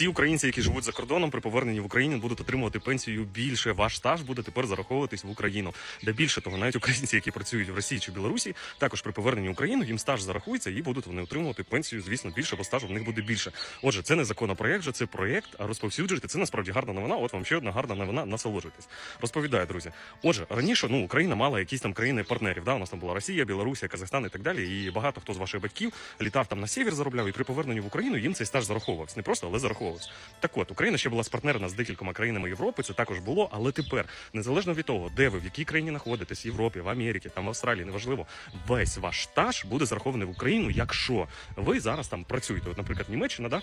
всі українці, які живуть за кордоном, при поверненні в Україну будуть отримувати пенсію більше. Ваш стаж буде тепер зараховуватись в Україну. Де більше того, навіть українці, які працюють в Росії чи Білорусі, також при поверненні в Україну їм стаж зарахується і будуть вони отримувати пенсію, звісно, більше, бо стажу в них буде більше. Отже, це не законопроект, же це проєкт, а розповсюджуйте. Це насправді гарна новина. От вам ще одна гарна новина. Насолоджуйтесь. Розповідаю, друзі. Отже, раніше ну Україна мала якісь там країни партнерів. Да, у нас там була Росія, Білорусія, Казахстан і так далі. І багато хто з ваших батьків літав там на север, заробляв, і при поверненні в Україну їм цей стаж зараховувався. Не просто, але зараховувався. Так от Україна ще була спартнерена з декількома країнами Європи. Це також було, але тепер, незалежно від того, де ви в якій країні знаходитесь, в Європі, в Америці, там в Австралії, неважливо, весь ваш стаж буде зарахований в Україну, якщо ви зараз там працюєте. От, наприклад, Німеччина, да.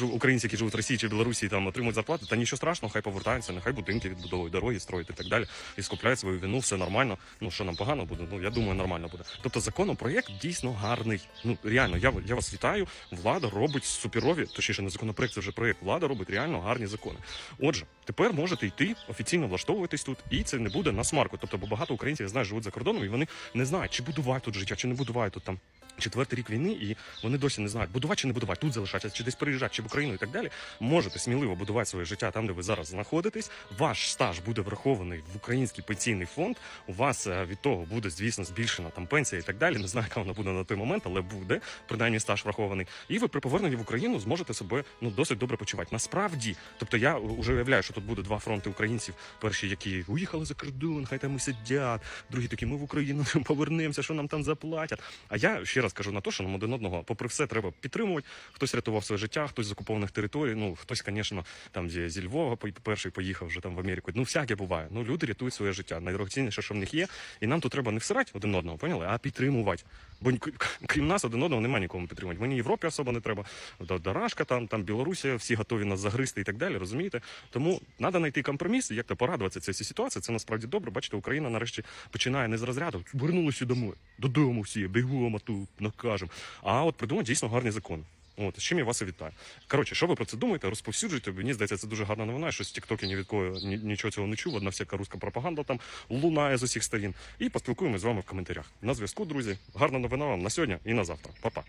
жив українці, які живуть в Росії чи Білорусі, там отримують зарплату, та нічого страшного, хай повертаються, нехай будинки відбудовують, дороги строять і так далі, і скупляють свою вину, все нормально. Ну що нам погано буде? Ну я думаю, нормально буде. Тобто законопроект дійсно гарний. Ну реально, я я вас вітаю. Влада робить суперові, точніше, не законопроект, це вже проект. Влада робить реально гарні закони. Отже, тепер можете йти офіційно влаштовуватись тут, і це не буде на смарку. Тобто, бо багато українців я знаю, живуть за кордоном, і вони не знають, чи будувати тут життя, чи не будувати тут там. Четвертий рік війни, і вони досі не знають, будувати чи не будувати, тут залишатися, чи десь переїжджати, чи Україну і так далі. Можете сміливо будувати своє життя там, де ви зараз знаходитесь. Ваш стаж буде врахований в український пенсійний фонд. У вас е, від того буде, звісно, збільшена там пенсія і так далі. Не знаю, яка вона буде на той момент, але буде принаймні стаж врахований. І ви при поверненні в Україну зможете себе ну досить добре почувати. Насправді, тобто я вже уявляю, що тут буде два фронти українців. Перші, які уїхали за кордон, хай там і сидять. Другі такі, ми в Україну повернемося, що нам там заплатять. А я ще раз кажу на те, що нам один одного, попри все, треба підтримувати. Хтось рятував своє життя, хтось з окупованих територій. Ну хтось, звісно, там зі, Львова перший поїхав вже там в Америку. Ну всяке буває. Ну люди рятують своє життя. Найдорогоцінніше, що в них є. І нам тут треба не всирати один одного, поняли, а підтримувати. Бо крім нас один одного немає нікому підтримувати. Мені Європі особо не треба. Дарашка там, там Білорусія, всі готові нас загризти і так далі. Розумієте? Тому треба знайти компроміс, як то порадуватися цій ситуації. Це насправді добре. Бачите, Україна нарешті починає не з розряду. Вернулися домой, додому всі, бігом, а тут накажемо. А от придумати дійсно гарний закон. От з чим я вас і вітаю. Коротше, що ви про це думаєте? Розповсюджуйте. Мені здається, це дуже гарна новина. Щось в Тіктокі ні від кого ні, нічого цього не чув. Одна всяка руська пропаганда там лунає з усіх сторін. І поспілкуємося з вами в коментарях. На зв'язку, друзі. Гарна новина вам на сьогодні і на завтра. Па-па.